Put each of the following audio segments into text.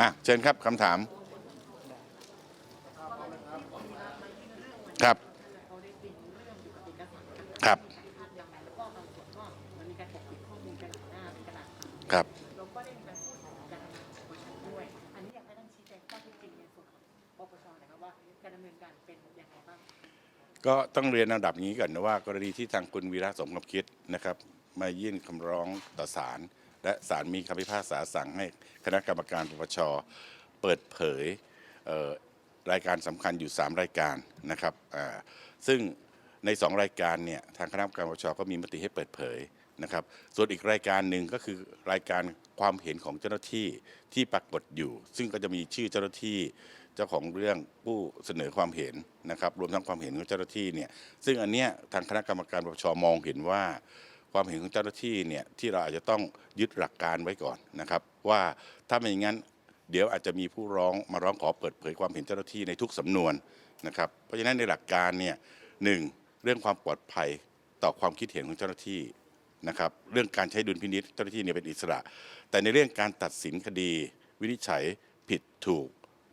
อะเชิญครับคำถาม ครับครับครับก็ต้องเรียนระดับนี้ก่อนนะว่ากรณีที่ทางคุณวีระสมกับคิดนะครับ มายื่นคำร้องต่อศาล และศาลมีคำพิพากษาสั่งให้คณะกรรมการปปชเปิดเผยเรายการสำคัญอยู่ 3 รายการนะครับซึ่งใน 2 รายการเนี่ยทางคณะกรรมการปปชก็มีมติให้เปิดเผยนะครับ ส่วนอีกรายการหนึ่งก็คือรายการความเห็นของเจ้าหน้าที่ที่ปรากฏอยู่ ซึ่งก็จะมีชื่อเจ้าหน้าที่เจ้าของเรื่องผู้เสนอความเห็นนะครับ รวมทั้งความเห็นของเจ้าหน้าที่เนี่ยซึ่งอันเนี้ยทางคณะกรรมการปปชมองเห็นว่า ความเห็นของเจ้าหน้าที่เนี่ยที่เราอาจจะต้องยึดหลักการไว้ก่อนนะครับ ว่าถ้าไม่อย่างนั้นเดี๋ยวอาจจะมีผู้ร้องมาร้องขอเปิดเผยความเห็นเจ้าหน้าที่ในทุกสำนวนนะครับ เพราะฉะนั้นในหลักการเนี่ยหนึ่งเรื่องความปลอดภัยต่อความคิดเห็นของเจ้าหน้าที่นะครับ เรื่องการใช้ดุลพินิษเจ้าหน้าที่เนี่ยเป็นอิสระ แต่ในเรื่องการตัดสินคดี วินิจฉัยผิดถูก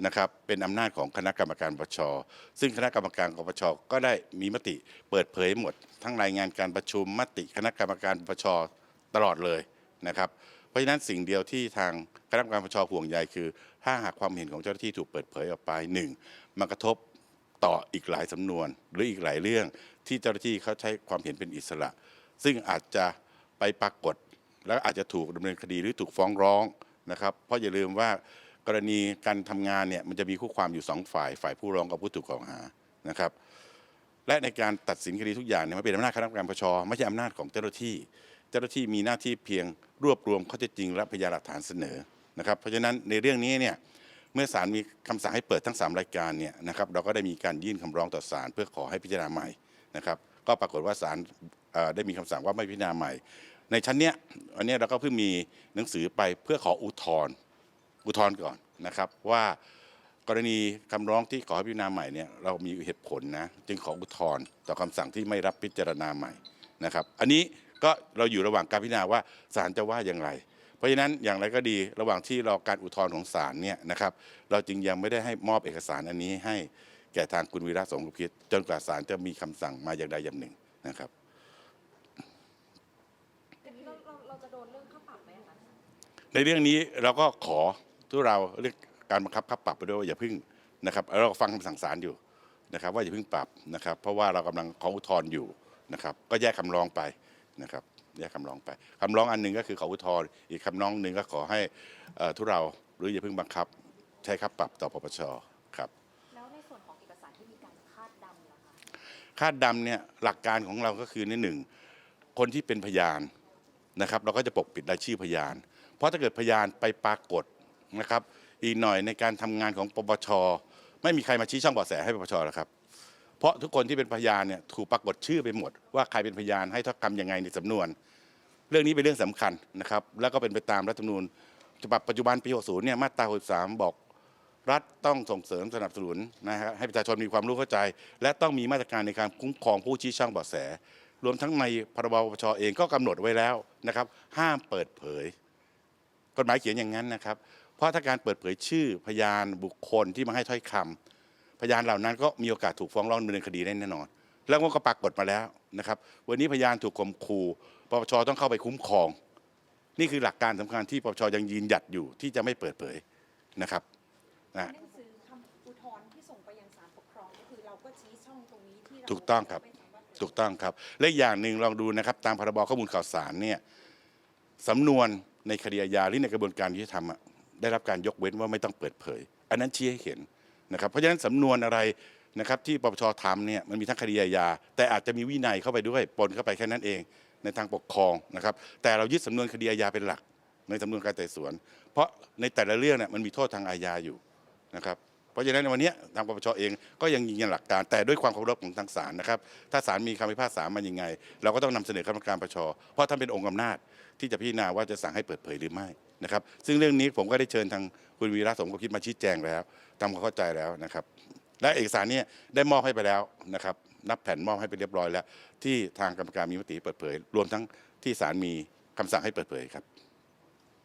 นะครับเป็นอำนาจของคณะกรรมการปปชซึ่งคณะกรรมการปปชก็ได้มีมติเปิดเผยหมด ทั้งรายงานการประชุมมติคณะกรรมการปปชตลอดเลยนะครับ เพราะฉะนั้นสิ่งเดียวที่ทางคณะกรรมการปปชห่วงใยคือ ถ้าหากความเห็นของเจ้าหน้าที่ถูกเปิดเผยออกไปหนึ่งมันกระทบต่ออีกหลายสำนวน หรืออีกหลายเรื่องที่เจ้าหน้าที่เขาใช้ความเห็นเป็นอิสระ ซึ่งอาจจะไปปรากฏ แล้วอาจจะถูกดำเนินคดีหรือถูกฟ้องร้องนะครับ เพราะอย่าลืมว่า กรณีการทำงานเนี่ยมันจะมีคู่ความอยู่สองฝ่าย ฝ่ายผู้ร้องกับผู้ถูกกล่าวหานะครับและในการตัดสินคดีทุกอย่างเนี่ยมันเป็นอำนาจคณะกรรมการปชไม่ใช่อำนาจของเจ้าหน้าที่ เจ้าหน้าที่มีหน้าที่เพียงรวบรวมข้อเท็จจริงและพยานหลักฐานเสนอนะครับเพราะฉะนั้นในเรื่องนี้เนี่ยเมื่อศาลมีคำสั่งให้เปิดทั้ง 3 รายการเนี่ยนะครับเราก็ได้มีการยื่นคำร้องต่อศาลเพื่อขอให้พิจารณาใหม่นะครับก็ปรากฏว่าศาลได้มีคำสั่งว่าไม่พิจารณาใหม่ ในชั้นเนี้ยอันนี้เราก็เพิ่งมีหนังสือไปเพื่อขออุทธรณ์ อุทธรณ์ก่อนนะครับ ว่ากรณีคำร้องที่ขอให้พิจารณาใหม่เนี่ยเรามีเหตุผลนะจึงขออุทธรณ์ต่อคำสั่งที่ไม่รับพิจารณาใหม่นะครับ อันนี้ก็เราอยู่ระหว่างการพิจารณาว่าศาลจะว่าอย่างไร เพราะฉะนั้นอย่างไรก็ดีระหว่างที่รอการอุทธรณ์ของศาลเนี่ยนะครับเราจึงยังไม่ได้ให้มอบเอกสารอันนี้ให้แก่ทางคุณวีระสมคิดจนกว่าศาลจะมีคำสั่งมาอย่างใดอย่างหนึ่งนะครับอย่างนี้เราเราเราจะโดนเรื่องค่าปรับไหมอะคะในเรื่องนี้เราก็ขอ ทุกเราเรื่องการบังคับค่าปรับไปด้วยว่าอย่าพึ่งนะครับแล้วเราก็ฟังคำสั่งศาลอยู่นะครับว่าอย่าพึ่งปรับนะครับ เพราะว่าเรากำลังขออุทธรณ์อยู่นะครับ ก็แยกคำร้องไปนะครับแยกคำร้องไปคำร้องอันหนึ่งก็คือขออุทธรณ์อีกคำร้องหนึ่งก็ขอให้เอ่อทุกเราหรืออย่าพึ่งบังคับ ใช้ค่าปรับต่อปปชครับแล้วในส่วนของเอกสารที่มีการคาดดำล่ะคะคาดดำเนี่ยหลักการของเราก็คือในหนึ่งคนที่เป็นพยานนะครับ เราก็จะปกปิดรายชื่อพยาน เพราะถ้าเกิดพยานไปปรากฏ นะครับ อีกหน่อยในการทำงานของปปช ไม่มีใครมาชี้ช่องเบาะแสให้ปปชแล้วครับ เพราะทุกคนที่เป็นพยานเนี่ยถูกปรากฏชื่อไปหมด ว่าใครเป็นพยานให้ถ้อยคำยังไงในสำนวน เรื่องนี้เป็นเรื่องสำคัญนะครับ แล้วก็เป็นไปตามรัฐธรรมนูญฉบับปัจจุบันปี 60 เนี่ยมาตรา 63 บอกรัฐต้องส่งเสริมสนับสนุนนะฮะให้ประชาชนมีความรู้เข้าใจ และต้องมีมาตรการในการคุ้มครองผู้ชี้ช่องเบาะแส รวมทั้งในพรบปปชเองก็กำหนดไว้แล้วนะครับ ห้ามเปิดเผย กฎหมายเขียนอย่างนั้นนะครับ เพราะถ้าการเปิดเผยชื่อพยานบุคคลที่มาให้ถ้อยคำพยานเหล่านั้นก็มีโอกาสถูกฟ้องร้องดำเนินคดีได้แน่นอน แล้วก็ปรากฏมาแล้วนะครับ วันนี้พยานถูกข่มขู่ปปชต้องเข้าไปคุ้มครอง นี่คือหลักการสำคัญที่ปปชยังยืนหยัดอยู่ที่จะไม่เปิดเผยนะครับนะหนังสือคำอุทธรณ์ที่ส่งไปยังศาลปกครองก็คือเราก็ชี้ช่องตรงนี้ที่เราถูกต้องครับไม่สามารถถูกต้องครับและอีกอย่างหนึ่งลองดูนะครับ ตามพรบข้อมูลข่าวสารเนี่ยสำนวนในคดีอาญาหรือในกระบวนการยุติธรรมอะ ได้รับการยกเว้นว่าไม่ต้องเปิดเผย อันนั้นชี้ให้เห็นนะครับเพราะฉะนั้นสำนวนอะไรนะครับที่ปปชทำเนี่ยมันมีทั้งคดีอาญาแต่อาจจะมีวินัยเข้าไปด้วยปนเข้าไปแค่นั้นเอง ในทางปกครองนะครับแต่เรายึดสำนวนคดีอาญาเป็นหลัก ในสำนวนการไต่สวน เพราะในแต่ละเรื่องเนี่ยมันมีโทษทางอาญาอยู่นะครับเพราะฉะนั้นในวันนี้ทางปปชเองก็ยังยืนยันหลักการ แต่ด้วยความเคารพของทางศาลนะครับถ้าศาลมีคำพิพากษามันยังไง เราก็ต้องนำเสนอคณะกรรมการปปชเพราะท่านเป็นองค์อำนาจที่จะพิจารณาว่าจะสั่งให้เปิดเผยหรือไม่ นะครับซึ่งเรื่องนี้ผมก็ได้เชิญทางคุณวีระสมก็คิดมาชี้แจงแล้วทำความเข้าใจแล้วนะครับ และเอกสารเนี้ได้มอบให้ไปแล้วนะครับ นับแผ่นมอบให้ไปเรียบร้อยแล้ว ที่ทางกรรมการมีมติเปิดเผย รวมทั้งที่ศาลมีคำสั่งให้เปิดเผยครับ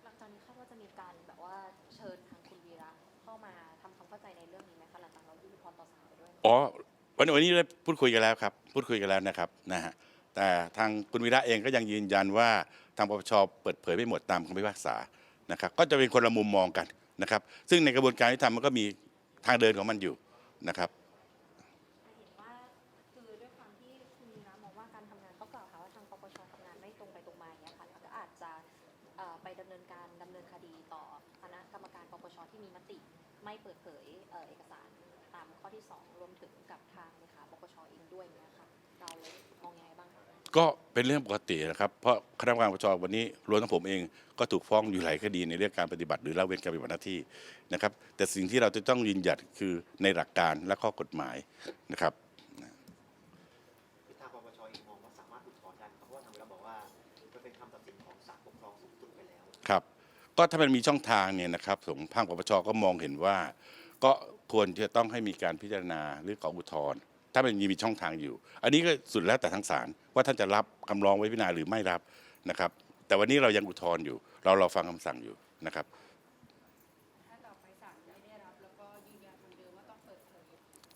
หลังจากนี้คาดว่าจะมีการแบบว่าเชิญทางคุณวีความเข้าใจในเรื่องนี้ไหมคะหลังจากเรายื่นอุทธรณ์ต่อศาลไปด้วยอ๋อวันวันนี้ได้พูดคุยกันแล้วครับ พูดคุยกันแล้วนะครับนะฮะแต่ทางคุณวีระเองก็ยังยืนยันว่าทางปปชเปิดเผยไม่หมดตามคำพิพากษา นะครับก็จะเป็นคนละมุมมองกันนะครับ ซึ่งในกระบวนการที่ทำมันก็มีทางเดินของมันอยู่นะครับคือด้วยความที่คุณวีระมองว่าการทำงานเขากล่าวหาว่าทางปปชทำงานไม่ตรงไปตรงมาเงี้ยค่ะก็อาจจะไปดำเนินการดำเนินคดีต่อคณะกรรมการปปชที่มีมติ ไม่เปิดเผยเอกสารตามข้อที่ 2 รวมถึงกับทางเลขาปปชเองด้วยเนี่ยค่ะเรามองยังไงบ้างคะ ก็เป็นเรื่องปกตินะครับ เพราะคณะกรรมการปปชวันนี้รวมทั้งผมเองก็ถูกฟ้องอยู่หลายคดีในเรื่องการปฏิบัติ หรือละเว้นการปฏิบัติหน้าที่นะครับ แต่สิ่งที่เราจะต้องยืนหยัดคือในหลักการและข้อกฎหมายนะครับคือทางปปชเองมองว่าสามารถอุทธรณ์ได้ครับเพราะว่าทางเวลาบอกว่ามันเป็นคำตัดสินของศาลปกครองสูงสุดไปแล้ว ครับ ก็ถ้ามันมีช่องทางเนี่ยนะครับผมภาคปปชก็มองเห็นว่า ก็ควรจะต้องให้มีการพิจารณาหรือขออุทธรณ์ ถ้ามันมีช่องทางอยู่ อันนี้ก็สุดแล้วแต่ทางศาลว่าท่านจะรับคำร้องไว้พิจารณาหรือไม่รับนะครับ แต่วันนี้เรายังอุทธรณ์อยู่ เรารอฟังคำสั่งอยู่นะครับ ถ้าต่อไปศาลไม่ได้รับแล้วก็ยืนยันเหมือนเดิมว่าต้องเปิดเผย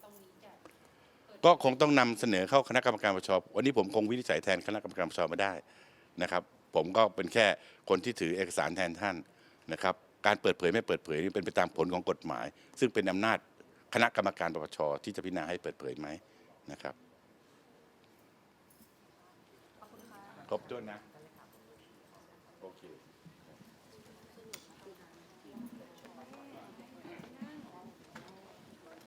ตรงนี้จะเปิดก็คงต้องนำเสนอเข้าคณะกรรมการปปชวันนี้ผมคงวินิจฉัยแทนคณะกรรมการปปชไม่ได้นะครับ ผมก็เป็นแค่คนที่ถือเอกสารแทนท่านนะครับ การเปิดเผยไม่เปิดเผยนี่เป็นไปตามผลของกฎหมาย ซึ่งเป็นอำนาจ คณะกรรมการปปชที่จะพิจารณาให้เปิดเผยไหมนะครับขอบคุณค่ะครบถ้วนนะโอเค